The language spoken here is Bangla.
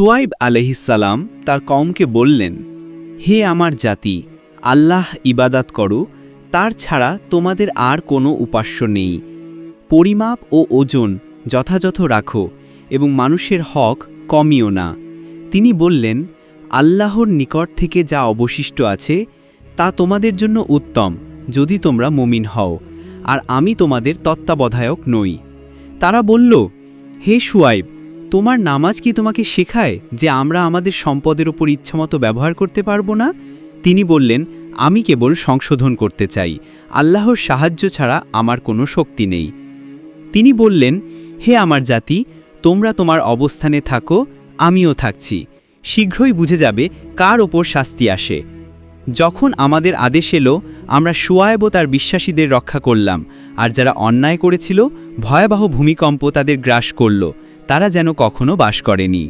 শুয়াইব আলহিসাল্লাম তার কওমকে বললেন, হে আমার জাতি, আল্লাহ ইবাদাত করো, তার ছাড়া তোমাদের আর কোনো উপাস্য নেই। পরিমাপ ও ওজন যথাযথ রাখো এবং মানুষের হক কমিও না। তিনি বললেন, আল্লাহর নিকট থেকে যা অবশিষ্ট আছে, তা তোমাদের জন্য উত্তম, যদি তোমরা মুমিন হও, আর আমি তোমাদের তত্ত্বাবধায়ক নই। তারা বলল, হে শুয়াইব তোমার নামাজ কি তোমাকে শেখায় যে আমরা আমাদের সম্পদের ওপর ইচ্ছামতো ব্যবহার করতে পারব না? তিনি বললেন, আমি কেবল সংশোধন করতে চাই। আল্লাহর সাহায্য ছাড়া আমার কোনো শক্তি নেই। তিনি বললেন, হে আমার জাতি, তোমরা তোমার অবস্থানে থাকো, আমিও থাকছি। শীঘ্রই বুঝে যাবে কার ওপর শাস্তি আসে। যখন আমাদের আদেশ এলো, আমরা সুয়ায়ব তার বিশ্বাসীদের রক্ষা করলাম, আর যারা অন্যায় করেছিল, ভয়াবহ ভূমিকম্প তাদের গ্রাস করল। তারা যেন কখনো বাস করেনি।